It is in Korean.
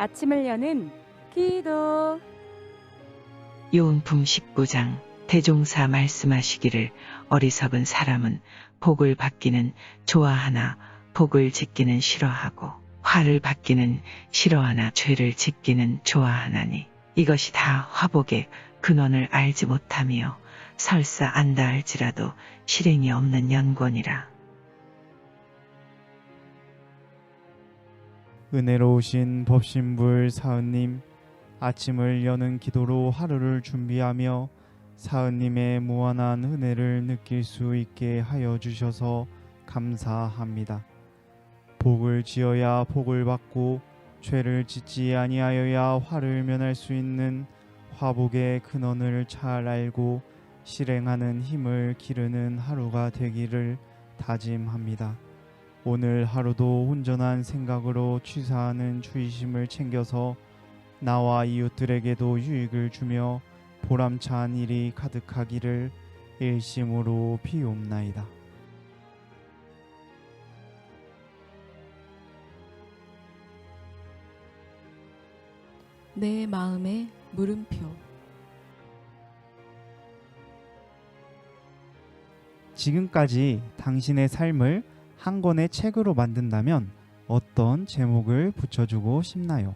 아침을 여는 기도. 요은품 19장 대종사 말씀하시기를 어리석은 사람은 복을 받기는 좋아하나 복을 짓기는 싫어하고 화를 받기는 싫어하나 죄를 짓기는 좋아하나니 이것이 다 화복의 근원을 알지 못하며 설사 안다 할지라도 실행이 없는 연곤이라. 은혜로우신 법신불 사은님, 아침을 여는 기도로 하루를 준비하며 사은님의 무한한 은혜를 느낄 수 있게 하여 주셔서 감사합니다. 복을 지어야 복을 받고 죄를 짓지 아니하여야 화를 면할 수 있는 화복의 근원을 잘 알고 실행하는 힘을 기르는 하루가 되기를 다짐합니다. 오늘 하루도 온전한 생각으로 취사하는 주의심을 챙겨서 나와 이웃들에게도 유익을 주며 보람찬 일이 가득하기를 일심으로 비옵나이다. 내 마음의 물음표 지금까지 당신의 삶을 한 권의 책으로 만든다면 어떤 제목을 붙여주고 싶나요?